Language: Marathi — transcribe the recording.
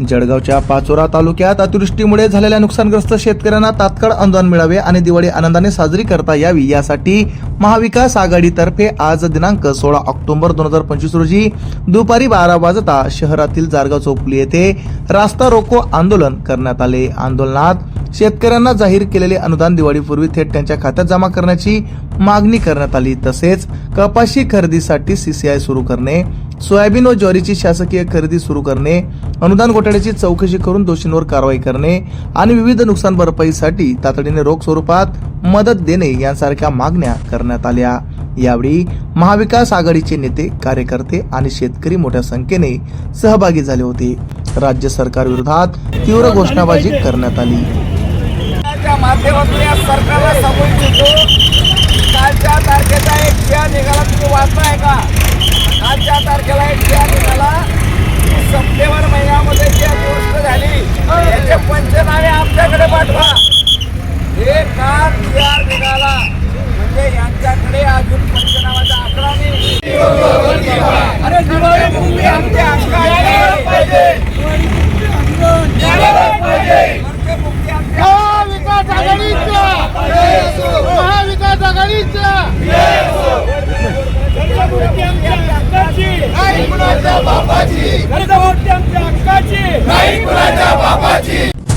जळगावच्या पाचोरा तालुक्यात अतिवृष्टीमुळे झालेल्या नुकसानग्रस्त शेतकऱ्यांना तात्काळ अनुदान मिळावे आणि दिवाळी आनंदाने साजरी करता यावी यासाठी महाविकास आघाडीतर्फे आज दिनांक सोळा ऑक्टोबर दोन हजार पंचवीस रोजी दुपारी बारा वाजता शहरातील जारगाव चौपली येथे रास्ता रोको आंदोलन करण्यात आले. आंदोलनात शेतकऱ्यांना जाहीर केलेले अनुदान दिवाळीपूर्वी थेट त्यांच्या खात्यात जमा करण्याची मागणी करण्यात आली. तसेच कपाशी खरेदीसाठी सीसीआय सुरू करणे सोयाबीन व ज्वारीची शासकीय खरेदी सुरू करणे अनुदान घोटाळ्याची चौकशी करून दोषींवर कारवाई करणे आणि विविध नुकसान भरपाईसाठी तातडीने रोख स्वरूपात मदत देणे यांसारख्या मागण्या करण्यात आल्या. यावेळी महाविकास आघाडीचे नेते कार्यकर्ते आणि शेतकरी मोठ्या संख्येने सहभागी झाले होते. राज्य सरकार विरोधात तीव्र घोषणाबाजी करण्यात आली. माध्यमातून या सरकारला कालच्या तारखेचा एक निघाला तुम्ही वाचलाय का कालच्या तारखेला एक शिया निघाला की सप्टेंबर महिन्यामध्ये जी गोष्ट झाली पंचनामे आमच्याकडे पाठवा. हे का शिया निघाला. म्हणजे यांच्याकडे अजून पंचनामाचा आकडा नाही. अरे अंक मुक्ती आमच्या महाविकास महाविकास नाही कुणाच्या बापाची. नाही कुणाच्या बापाची.